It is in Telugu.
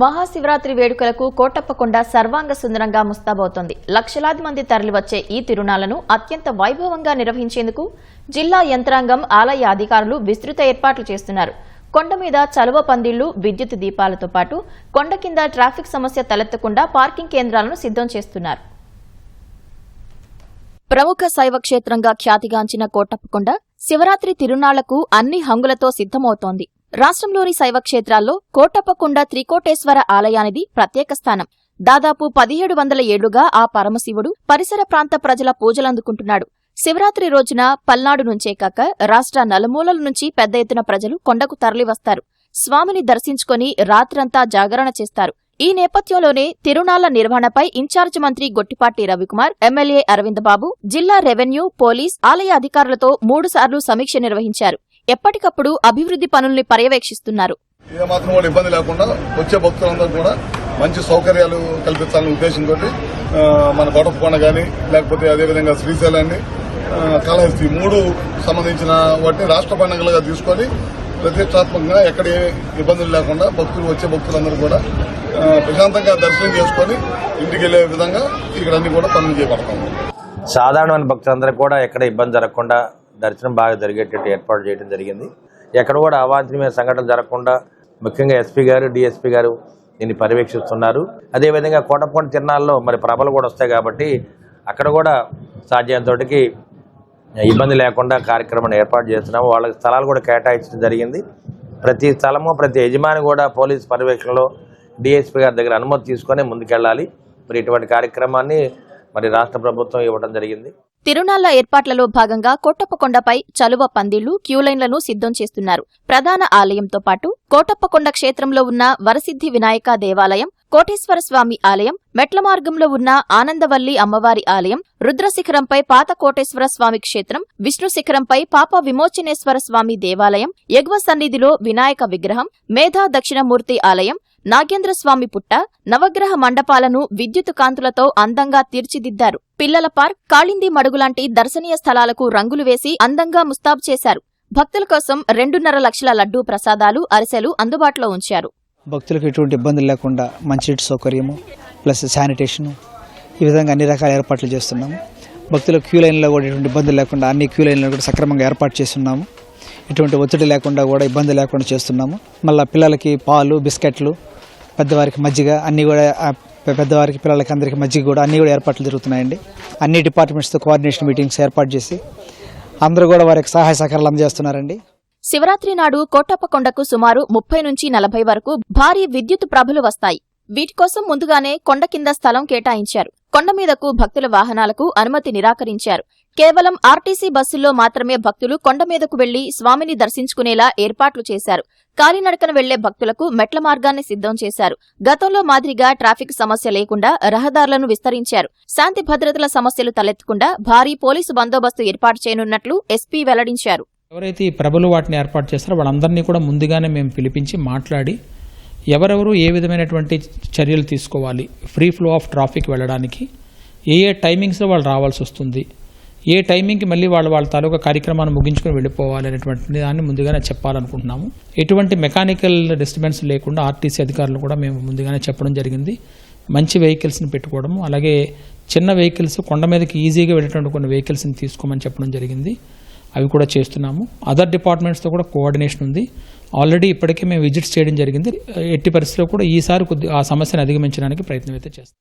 మహాశివరాత్రి వేడుకలకు కోటప్పకొండ సర్వాంగ సుందరంగా ముస్తాబవుతోంది. లక్షలాది మంది తరలివచ్చే ఈ తిరునాళ్ళను అత్యంత వైభవంగా నిర్వహించేందుకు జిల్లా యంత్రాంగం ఆలయ అధికారులు విస్తృత ఏర్పాట్లు చేస్తున్నారు. కొండ మీద చలువ పందిళ్ళు విద్యుత్ దీపాలతో పాటు కొండ కింద ట్రాఫిక్ సమస్య తలెత్తకుండా పార్కింగ్ కేంద్రాలను సిద్ధం చేస్తున్నారు. ప్రముఖ శైవ క్షేత్రంగా ఖ్యాతిగాంచిన కోటప్పకొండ శివరాత్రి తిరునాళ్ళకు అన్ని హంగులతో సిద్ధమవుతోంది. రాష్ట్రంలోని శైవ క్షేత్రాల్లో కోటప్పకొండ త్రికోటేశ్వర ఆలయానిది ప్రత్యేక స్థానం. దాదాపు పదిహేడు వందల ఏళ్ళుగా ఆ పరమశివుడు పరిసర ప్రాంత ప్రజల పూజలందుకుంటున్నాడు. శివరాత్రి రోజున పల్నాడు నుంచే కాక రాష్ట్ర నలుమూలల నుంచి పెద్ద ఎత్తున ప్రజలు కొండకు తరలివస్తారు. స్వామిని దర్శించుకొని రాత్రంతా జాగరణ చేస్తారు. ఈ నేపథ్యంలోనే తిరునాళ్ళ నిర్వహణపై ఇన్ఛార్జ్ మంత్రి గొట్టిపాటి రవికుమార్ ఎమ్మెల్యే అరవింద్ బాబు జిల్లా రెవెన్యూ పోలీస్ ఆలయ అధికారులతో మూడుసార్లు సమీక్ష నిర్వహించారు. ఎప్పటికప్పుడు అభివృద్ధి పనుల్ని పర్యవేక్షిస్తున్నారు. ఏ మాత్రం కూడా ఇబ్బంది లేకుండా వచ్చే భక్తులందరూ కూడా మంచి సౌకర్యాలు కల్పించాలనే ఉద్దేశంతో మన గొడపకొండ కానీ లేకపోతే అదేవిధంగా శ్రీశైలాన్ని కాళహస్తి మూడు సంబంధించిన వాటిని రాష్ట్ర పండుగలుగా తీసుకొని ప్రతిష్టాత్మకంగా ఎక్కడ ఏ ఇబ్బందులు లేకుండా భక్తులు వచ్చే భక్తులందరూ కూడా ప్రశాంతంగా దర్శనం చేసుకొని ఇంటికి వెళ్ళే విధంగా ఇక్కడ అన్ని కూడా పనులు చేపడతాము సాధారణమైన భక్తులందరికీ కూడా ఎక్కడ ఇబ్బంది జరగకుండా దర్శనం బాగా జరిగేటట్టు ఏర్పాటు చేయడం జరిగింది. ఎక్కడ కూడా అవాంఛనీయమైన సంఘటనలు జరగకుండా ముఖ్యంగా ఎస్పీ గారు డిఎస్పీ గారు దీన్ని పర్యవేక్షిస్తున్నారు. అదేవిధంగా కోటప్పకొండ తిరణాల్లో మరి ప్రభలు కూడా వస్తాయి కాబట్టి అక్కడ కూడా సాధ్యంతోటికి ఇబ్బంది లేకుండా కార్యక్రమాన్ని ఏర్పాటు చేస్తున్నాము. వాళ్ళకి స్థలాలు కూడా కేటాయించడం జరిగింది. ప్రతి స్థలము ప్రతి యజమాని కూడా పోలీస్ పర్యవేక్షణలో డిఎస్పీ గారి దగ్గర అనుమతి తీసుకొని ముందుకెళ్ళాలి. మరి ఇటువంటి కార్యక్రమాన్ని మరి రాష్ట్ర ప్రభుత్వం ఇవ్వడం జరిగింది. తిరునాళ్ళ ఏర్పాట్లలో భాగంగా కోటప్పకొండపై చలువ పందిళ్ళు క్యూలైన్లను సిద్ధం చేస్తున్నారు. ప్రధాన ఆలయంతో పాటు కోటప్పకొండ క్షేత్రంలో ఉన్న వరసిద్ధి వినాయక దేవాలయం కోటేశ్వర స్వామి ఆలయం మెట్ల మార్గంలో ఉన్న ఆనందవల్లి అమ్మవారి ఆలయం రుద్రశిఖరంపై పాత కోటేశ్వర స్వామి క్షేత్రం విష్ణు శిఖరంపై పాప విమోచనేశ్వర స్వామి దేవాలయం ఎగువ సన్నిధిలో వినాయక విగ్రహం మేధా దక్షిణమూర్తి ఆలయం నాగేంద్ర స్వామి పుట్ట నవగ్రహ మండపాలను విద్యుత్ కాంతులతో అందంగా తీర్చిదిద్దారు. పిల్లల పార్క్ కాళింది మడుగులాంటి దర్శనీయ స్థలాలకు రంగులు వేసి అందంగా ముస్తాబు చేశారు. భక్తుల కోసం రెండున్నర లక్షల లడ్డూ ప్రసాదాలు అరిసెలు అందుబాటులో ఉంచారు. భక్తులకు ఎటువంటి ఇబ్బందులు లేకుండా మంచినీటి సౌకర్యము ప్లస్ శానిటేషను ఈ విధంగా అన్ని రకాల ఏర్పాట్లు చేస్తున్నాము. భక్తుల క్యూ లైన్లో కూడా ఎటువంటి ఇబ్బందులు లేకుండా అన్ని క్యూ లైన్లు కూడా సక్రమంగా ఏర్పాటు చేస్తున్నాము. ఎటువంటి ఒత్తిడి లేకుండా కూడా ఇబ్బంది లేకుండా చేస్తున్నాము. మళ్ళీ పిల్లలకి పాలు బిస్కెట్లు పెద్దవారికి మజ్జిగ అన్నీ కూడా పెద్దవారికి పిల్లలకి అందరికీ మజ్జిగ కూడా అన్నీ కూడా ఏర్పాట్లు జరుగుతున్నాయండి. అన్ని డిపార్ట్మెంట్స్తో కోఆర్డినేషన్ మీటింగ్స్ ఏర్పాటు చేసి అందరూ కూడా వారికి సహాయ సహకారాలు అందజేస్తున్నారండి. శివరాత్రి నాడు కోటప్పకొండకు సుమారు ముప్పై నుంచి నలభై వరకు భారీ విద్యుత్ ప్రభలు వస్తాయి. వీటి కోసం ముందుగానే కొండ కింద స్థలం కేటాయించారు. కొండ మీదకు భక్తుల వాహనాలకు అనుమతి నిరాకరించారు. కేవలం ఆర్టీసీ బస్సుల్లో మాత్రమే భక్తులు కొండ మీదకు వెళ్ళి స్వామిని దర్శించుకునేలా ఏర్పాట్లు చేశారు. కాలినడకన వెళ్ళే భక్తులకు మెట్ల మార్గాన్ని సిద్ధం చేశారు. గతంలో మాదిరిగా ట్రాఫిక్ సమస్య లేకుండా రహదారులను విస్తరించారు. శాంతి భద్రతల సమస్యలు తలెత్తకుండా భారీ పోలీసు బందోబస్తు ఏర్పాటు చేయనున్నట్లు ఎస్పీ వెల్లడించారు. ఎవరైతే ఈ ప్రభలు వాటిని ఏర్పాటు చేస్తారో వాళ్ళందరినీ కూడా ముందుగానే మేము పిలిపించి మాట్లాడి ఎవరెవరు ఏ విధమైనటువంటి చర్యలు తీసుకోవాలి ఫ్రీ ఫ్లో ఆఫ్ ట్రాఫిక్ వెళ్ళడానికి ఏ ఏ టైమింగ్స్లో వాళ్ళు రావాల్సి వస్తుంది ఏ టైమింగ్కి మళ్ళీ వాళ్ళు వాళ్ళ తాలూకా కార్యక్రమాన్ని ముగించుకొని వెళ్ళిపోవాలి అనేటువంటి దాన్ని ముందుగానే చెప్పాలనుకుంటున్నాము. ఎటువంటి మెకానికల్ డిస్టర్బెన్స్ లేకుండా ఆర్టీసీ అధికారులు కూడా మేము ముందుగానే చెప్పడం జరిగింది. మంచి వెహికల్స్ని పెట్టుకోవడము అలాగే చిన్న వెహికల్స్ కొండ మీదకి ఈజీగా వెళ్ళేటువంటి కొన్ని వెహికల్స్ని తీసుకోమని చెప్పడం జరిగింది. అవి కూడా చేస్తున్నాము. అదర్ డిపార్ట్మెంట్స్తో కూడా కోఆర్డినేషన్ ఉంది. ఆల్రెడీ ఇప్పటికే మేము విజిట్స్ చేయడం జరిగింది. ఎట్టి పరిస్థితిలో కూడా ఈసారి కొద్ది ఆ సమస్యను అధిగమించడానికి ప్రయత్నం అయితే చేస్తాం.